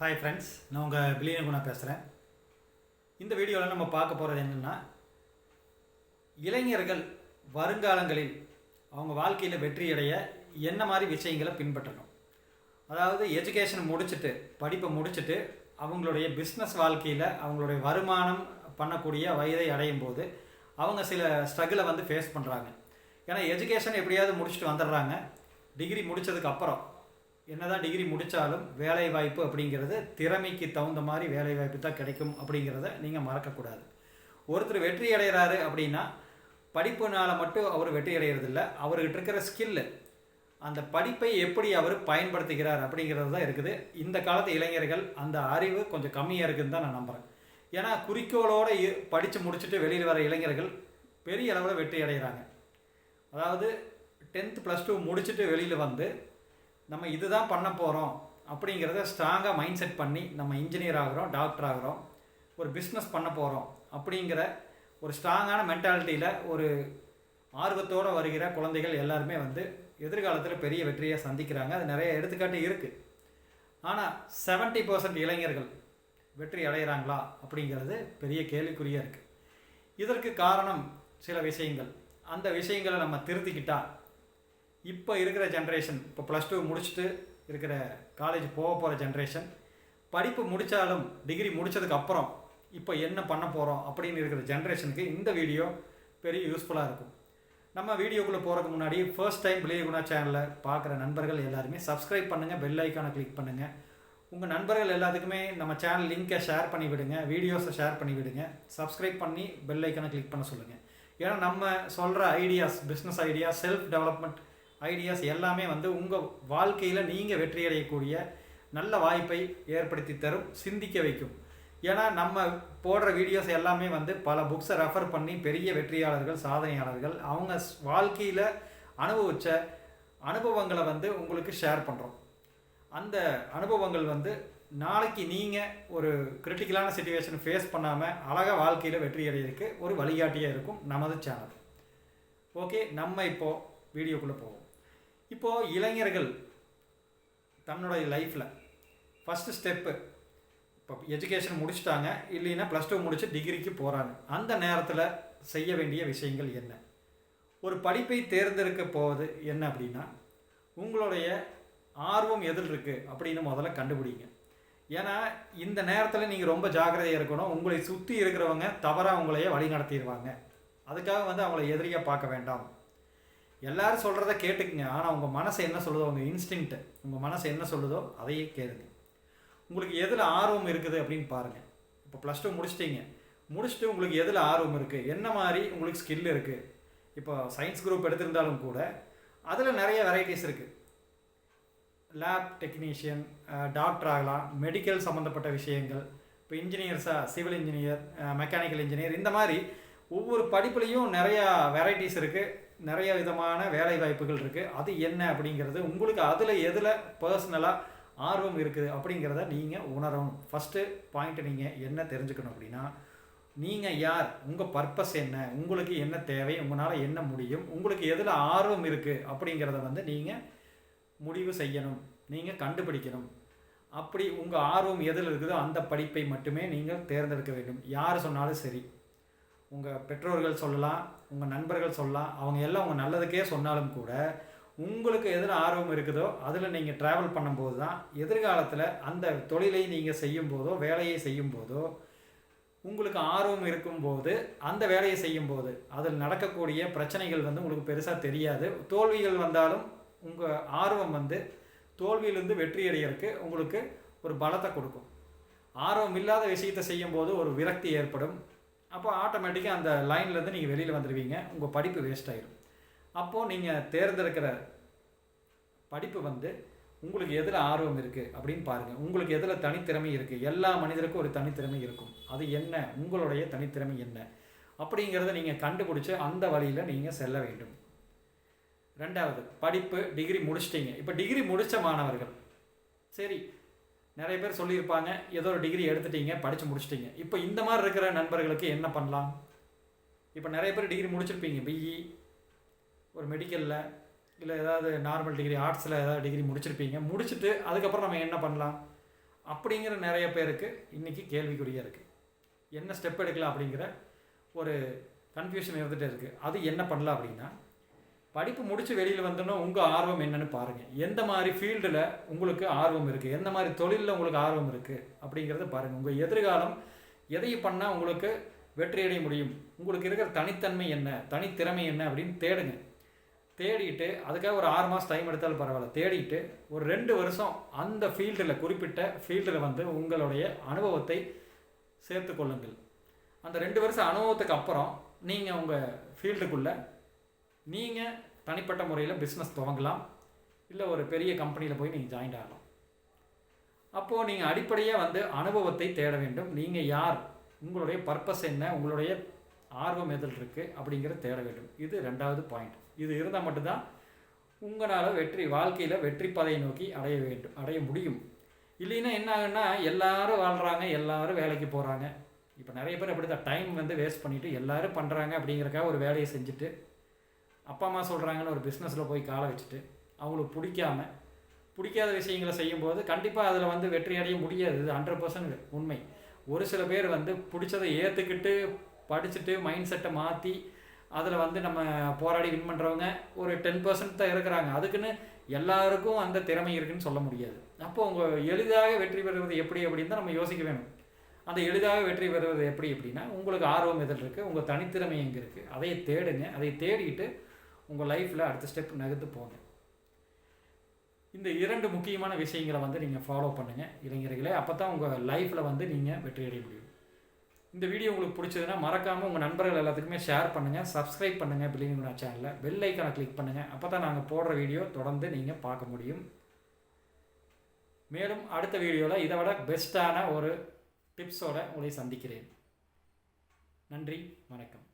Hi friends நான் உங்கள் billion Guna பேசுகிறேன் இந்த வீடியோவில் நம்ம பார்க்க போகிறது என்னென்னா இளைஞர்கள் வருங்காலங்களில் அவங்க வாழ்க்கையில் வெற்றியடைய என்ன மாதிரி விஷயங்களை பின்பற்றணும்? அதாவது எஜுகேஷன் முடிச்சுட்டு படிப்பை முடிச்சுட்டு அவங்களுடைய பிஸ்னஸ் வாழ்க்கையில் அவங்களுடைய வருமானம் பண்ணக்கூடிய வயதை அடையும் போது அவங்க சில ஸ்ட்ரகிளை வந்து ஃபேஸ் பண்ணுறாங்க ஏன்னா எஜுகேஷன் எப்படியாவது முடிச்சுட்டு வந்துடுறாங்க. டிகிரி முடித்ததுக்கு அப்புறம் என்னதான் டிகிரி முடித்தாலும் வேலை வாய்ப்பு அப்படிங்கிறது திறமைக்கு தகுந்த மாதிரி வேலை வாய்ப்பு தான் கிடைக்கும் அப்படிங்கிறத நீங்கள் மறக்கக்கூடாது. ஒருத்தர் வெற்றி அடைகிறாரு அப்படின்னா படிப்புனால் மட்டும் அவர் வெற்றி அடைகிறதில்ல அவர்கிட்ட இருக்கிற ஸ்கில்லு அந்த படிப்பை எப்படி அவர் பயன்படுத்துகிறார் அப்படிங்கிறது தான் இருக்குது. இந்த காலத்து இளைஞர்கள் அந்த அறிவு கொஞ்சம் கம்மியாக இருக்குதுன்னு தான் நான் நம்புகிறேன் ஏன்னா குறிக்கோளோடு படித்து முடிச்சுட்டு வெளியில் வர இளைஞர்கள் பெரிய அளவில் வெற்றி அடைகிறாங்க அதாவது டென்த் ப்ளஸ் டூ முடிச்சுட்டு வெளியில் வந்து நம்ம இதுதான் பண்ண போகிறோம் அப்படிங்கிறத ஸ்ட்ராங்காக மைண்ட் செட் பண்ணி நம்ம இன்ஜினியர் ஆகிறோம் டாக்டர் ஆகிறோம் ஒரு பிஸ்னஸ் பண்ண போகிறோம் அப்படிங்கிற ஒரு ஸ்ட்ராங்கான மென்டாலிட்டியில் ஒரு ஆர்வத்தோடு வருகிற குழந்தைகள் எல்லாருமே வந்து எதிர்காலத்தில் பெரிய வெற்றியை சந்திக்கிறாங்க. அது நிறைய எடுத்துக்காட்டு இருக்குது ஆனால் செவன்ட்டி பர்சன்ட் இளைஞர்கள் வெற்றி அடைகிறாங்களா அப்படிங்கிறது பெரிய கேள்விக்குறியாக இருக்குது இதற்கு காரணம் சில விஷயங்கள். அந்த விஷயங்களை நம்ம திருத்திக்கிட்டால் இப்போ இருக்கிற ஜென்ரேஷன் இப்போ ப்ளஸ் டூ முடிச்சுட்டு இருக்கிற காலேஜ் போக போகிற ஜென்ரேஷன் படிப்பு முடித்தாலும் டிகிரி முடித்ததுக்கு அப்புறம் இப்போ என்ன பண்ண போகிறோம் அப்படின்னு இருக்கிற ஜென்ரேஷனுக்கு இந்த வீடியோ பெரிய யூஸ்ஃபுல்லாக இருக்கும். நம்ம வீடியோக்குள்ளே போகிறதுக்கு முன்னாடி ஃபர்ஸ்ட் டைம் பிளே சேனலில் பார்க்குற நண்பர்கள் எல்லாருமே சப்ஸ்கிரைப் பண்ணுங்கள் பெல் ஐக்கானை கிளிக் பண்ணுங்கள் உங்கள் நண்பர்கள் எல்லாத்துக்குமே நம்ம சேனல் லிங்கை ஷேர் பண்ணி விடுங்க வீடியோஸை ஷேர் பண்ணி விடுங்க. சப்ஸ்கிரைப் பண்ணி பெல் ஐக்கானை கிளிக் பண்ண சொல்லுங்கள் ஏன்னா நம்ம சொல்கிற ideas business idea self development ideas எல்லாமே வந்து உங்கள் வாழ்க்கையில் நீங்கள் வெற்றி அடையக்கூடிய நல்ல வாய்ப்பை ஏற்படுத்தி தரும் சிந்திக்க வைக்கும். ஏன்னா நம்ம போடுற வீடியோஸ் எல்லாமே வந்து பல புக்ஸை ரெஃபர் பண்ணி பெரிய வெற்றியாளர்கள் சாதனையாளர்கள் அவங்க வாழ்க்கையில் அனுபவித்த அனுபவங்களை வந்து உங்களுக்கு ஷேர் பண்ணுறோம் அந்த அனுபவங்கள் வந்து நாளைக்கு நீங்கள் ஒரு கிரிட்டிக்கலான சுச்சுவேஷன் ஃபேஸ் பண்ணாமல் அழகாக வாழ்க்கையில் வெற்றி அடையிறதுக்கு ஒரு வழிகாட்டியாக இருக்கும் நமது சேனல் ஓகே நம்ம இப்போது வீடியோக்குள்ளே போவோம். இப்போது இளைஞர்கள் தன்னுடைய லைஃப்பில் ஃபஸ்ட்டு ஸ்டெப்பு இப்போ எஜுகேஷன் முடிச்சிட்டாங்க. இல்லைன்னா ப்ளஸ் டூ முடித்து டிகிரிக்கு போகிறாங்க அந்த நேரத்தில் செய்ய வேண்டிய விஷயங்கள் என்ன? ஒரு படிப்பை தேர்ந்தெடுக்க போவது என்ன அப்படின்னா உங்களுடைய ஆர்வம் எதில் இருக்குது அப்படின்னு முதல்ல கண்டுபிடிங்க. ஏன்னா இந்த நேரத்தில் நீங்கள் ரொம்ப ஜாக்கிரதையாக இருக்கணும். உங்களை சுற்றி இருக்கிறவங்க தவறாக உங்களையே வழி நடத்திடுவாங்க. அதுக்காக வந்து அவங்கள எதிரியாக பார்க்க வேண்டாம். எல்லாரும் சொல்கிறத கேட்டுக்குங்க. ஆனால் உங்கள் மனசை என்ன சொல்லுதோ உங்கள் இன்ஸ்டிங்க்ட் உங்கள் மனசை என்ன சொல்லுதோ அதையே கேளுங்க. உங்களுக்கு எதில் ஆர்வம் இருக்குது அப்படின்னு பாருங்கள் இப்போ ப்ளஸ் டூ முடிச்சிட்டிங்க. முடிச்சுட்டு உங்களுக்கு எதில் ஆர்வம் இருக்குது என்ன மாதிரி உங்களுக்கு ஸ்கில் இருக்குது இப்போ சயின்ஸ் குரூப் எடுத்திருந்தாலும் கூட அதில் நிறைய வெரைட்டிஸ் இருக்குது லேப் டெக்னீஷியன் டாக்டர் ஆகலாம். மெடிக்கல் சம்மந்தப்பட்ட விஷயங்கள். இப்போ இன்ஜினியர்ஸாக சிவில் இன்ஜினியர் மெக்கானிக்கல் இன்ஜினியர் இந்த மாதிரி ஒவ்வொரு படிப்புலேயும் நிறையா வெரைட்டிஸ் இருக்குது நிறைய விதமான வேலை வாய்ப்புகள் இருக்குது அது என்ன அப்படிங்கிறது உங்களுக்கு அதில் எதில் பர்சனலாக ஆர்வம் இருக்குது அப்படிங்கிறத நீங்கள் உணரணும். ஃபஸ்ட்டு பாயிண்ட்டு நீங்கள் என்ன தெரிஞ்சுக்கணும் அப்படின்னா நீங்கள் யார்? உங்கள் பர்பஸ் என்ன? உங்களுக்கு என்ன தேவை? உங்களால் என்ன முடியும்? உங்களுக்கு எதில் ஆர்வம் இருக்குது அப்படிங்கிறத வந்து நீங்கள் முடிவு செய்யணும். நீங்கள் கண்டுபிடிக்கணும். அப்படி உங்கள் ஆர்வம் எதில் இருக்குதோ அந்த படிப்பை மட்டுமே நீங்கள் தேர்ந்தெடுக்க வேண்டும். யார் சொன்னாலும் சரி. உங்கள் பெற்றோர்கள் சொல்லலாம் உங்கள் நண்பர்கள் சொல்லலாம் அவங்க எல்லாம் உங்கள் நல்லதுக்கே சொன்னாலும் கூட உங்களுக்கு எதில் ஆர்வம் இருக்குதோ அதில் நீங்கள் ட்ராவல் பண்ணும்போது தான் எதிர்காலத்தில் அந்த தொழிலை நீங்கள் செய்யும் போதோ வேலையை செய்யும் போதோ உங்களுக்கு ஆர்வம் இருக்கும்போது அந்த வேலையை செய்யும்போது அதில் நடக்கக்கூடிய பிரச்சனைகள் வந்து உங்களுக்கு பெருசாக தெரியாது. தோல்விகள் வந்தாலும் உங்கள் ஆர்வம் வந்து தோல்வியிலிருந்து வெற்றி அடைகிறதுக்கு உங்களுக்கு ஒரு பலத்தை கொடுக்கும். ஆர்வம் இல்லாத விஷயத்தை செய்யும்போது ஒரு விரக்தி ஏற்படும். அப்போ ஆட்டோமேட்டிக்காக அந்த லைன்லேருந்து நீங்கள் வெளியில் வந்துடுவீங்க உங்கள் படிப்பு வேஸ்ட் ஆகிடும் அப்போது நீங்கள் தேர்ந்தெடுக்கிற படிப்பு வந்து உங்களுக்கு எதில் ஆர்வம் இருக்குது அப்படின்னு பாருங்கள் உங்களுக்கு எதில் தனித்திறமை இருக்குது எல்லா மனிதருக்கும் ஒரு தனித்திறமை இருக்கும். அது என்ன? உங்களுடைய தனித்திறமை என்ன? அப்படிங்கிறத நீங்கள் கண்டுபிடிச்சி அந்த வழியில் நீங்கள் செல்ல வேண்டும். ரெண்டாவது படிப்பு டிகிரி முடிச்சிட்டிங்க. இப்போ டிகிரி முடித்த மாணவர்கள் சரி நிறைய பேர் சொல்லியிருப்பாங்க ஏதோ ஒரு டிகிரி எடுத்துட்டீங்க படித்து முடிச்சிட்டிங்க. இப்போ இந்த மாதிரி இருக்கிற நண்பர்களுக்கு என்ன பண்ணலாம்? இப்போ நிறைய பேர் டிகிரி முடிச்சிருப்பீங்க பிஇ ஒரு மெடிக்கலில் இல்லை ஏதாவது நார்மல் டிகிரி ஆர்ட்ஸில் ஏதாவது டிகிரி முடிச்சிருப்பீங்க. முடிச்சுட்டு அதுக்கப்புறம் நம்ம என்ன பண்ணலாம்? அப்படிங்கிற நிறைய பேருக்கு இன்றைக்கி கேள்விக்குறியாக இருக்குது என்ன ஸ்டெப் எடுக்கலாம் அப்படிங்கிற ஒரு கன்ஃபியூஷன் இருந்துகிட்டே இருக்குது அது என்ன பண்ணலாம் அப்படின்னா படிப்பு முடித்து வெளியில் வந்தோன்னா உங்கள் ஆர்வம் என்னன்னு பாருங்கள் எந்த மாதிரி ஃபீல்டில் உங்களுக்கு ஆர்வம் இருக்குது எந்த மாதிரி தொழிலில் உங்களுக்கு ஆர்வம் இருக்குது அப்படிங்கிறத பாருங்கள் உங்கள் எதிர்காலம் எதை பண்ணால் உங்களுக்கு வெற்றி அடைய முடியும்? உங்களுக்கு இருக்கிற தனித்தன்மை என்ன? தனித்திறமை என்ன? அப்படின்னு தேடுங்க. தேடிட்டு அதுக்காக ஒரு ஆறு மாதம் டைம் எடுத்தாலும் பரவாயில்ல. தேடிட்டு ஒரு ரெண்டு வருஷம் அந்த ஃபீல்டில் குறிப்பிட்ட ஃபீல்டில் வந்து உங்களுடைய அனுபவத்தை சேர்த்து கொள்ளுங்கள். அந்த ரெண்டு வருஷம் அனுபவத்துக்கு அப்புறம் நீங்கள் உங்கள் ஃபீல்டுக்குள்ளே நீங்கள் தனிப்பட்ட முறையில் பிஸ்னஸ் துவங்கலாம். இல்லை ஒரு பெரிய கம்பெனியில் போய் நீங்கள் ஜாயின் ஆகலாம். அப்போது நீங்கள் அடிப்படையாக வந்து அனுபவத்தை தேட வேண்டும். நீங்கள் யார்? உங்களுடைய பர்பஸ் என்ன? உங்களுடைய ஆர்வம் எதில் இருக்குது அப்படிங்கிறத தேட வேண்டும். இது ரெண்டாவது பாயிண்ட் இது இருந்தால் மட்டும்தான் உங்களால் வெற்றி வாழ்க்கையில் வெற்றி பாதையை நோக்கி அடைய வேண்டும் அடைய முடியும். இல்லைன்னா என்ன ஆகுன்னா எல்லாரும் வாழ்கிறாங்க எல்லாரும் வேலைக்கு போகிறாங்க இப்போ நிறைய பேர் அப்படி தான் டைம் வந்து வேஸ்ட் பண்ணிவிட்டு எல்லாரும் பண்ணுறாங்க அப்படிங்கிறக்காக ஒரு வேலையை செஞ்சுட்டு அப்பா அம்மா சொல்கிறாங்கன்னு ஒரு பிஸ்னஸில் போய் காலை வச்சுட்டு அவங்களுக்கு பிடிக்காம பிடிக்காத விஷயங்களை செய்யும்போது கண்டிப்பாக அதில் வந்து வெற்றி அடைய முடியாது. இது ஹண்ட்ரட் பர்சன்ட் உண்மை. ஒரு சில பேர் வந்து பிடிச்சதை ஏற்றுக்கிட்டு படிச்சுட்டு மைண்ட் செட்டை மாற்றி அதில் வந்து நம்ம போராடி வின் பண்ணுறவங்க ஒரு டென் பர்சன்ட் தான் இருக்கிறாங்க. அதுக்குன்னு எல்லாருக்கும் அந்த திறமை இருக்குன்னு சொல்ல முடியாது. அப்போ உங்கள் எளிதாக வெற்றி பெறுவது எப்படி அப்படின்னு தான் நம்ம யோசிக்க வேணும். அந்த எளிதாக வெற்றி பெறுவது எப்படி அப்படின்னா உங்களுக்கு ஆர்வம் எதில் இருக்குது உங்கள் தனித்திறமை எங்கே இருக்குது அதை தேடுங்க. அதை தேடிட்டு உங்கள் லைஃப்பில் அடுத்த ஸ்டெப் நகர்த்து போங்க. இந்த இரண்டு முக்கியமான விஷயங்களை வந்து நீங்கள் ஃபாலோ பண்ணுங்கள் இளைஞர்களே. அப்போ தான் உங்கள் லைஃப்பில் வந்து நீங்கள் வெற்றி அடைய முடியும். இந்த வீடியோ உங்களுக்கு பிடிச்சதுன்னா மறக்காமல் உங்கள் நண்பர்கள் எல்லாத்துக்குமே ஷேர் பண்ணுங்கள் சப்ஸ்கிரைப் பண்ணுங்கள் பிள்ளைங்க சேனலில் பெல் ஐக்கனை கிளிக் பண்ணுங்கள் அப்போ தான் நாங்கள் போடுற வீடியோ தொடர்ந்து நீங்கள் பார்க்க முடியும். மேலும் அடுத்த வீடியோவில் இதை விட பெஸ்ட்டான ஒரு டிப்ஸோடு உங்களை சந்திக்கிறேன். நன்றி வணக்கம்.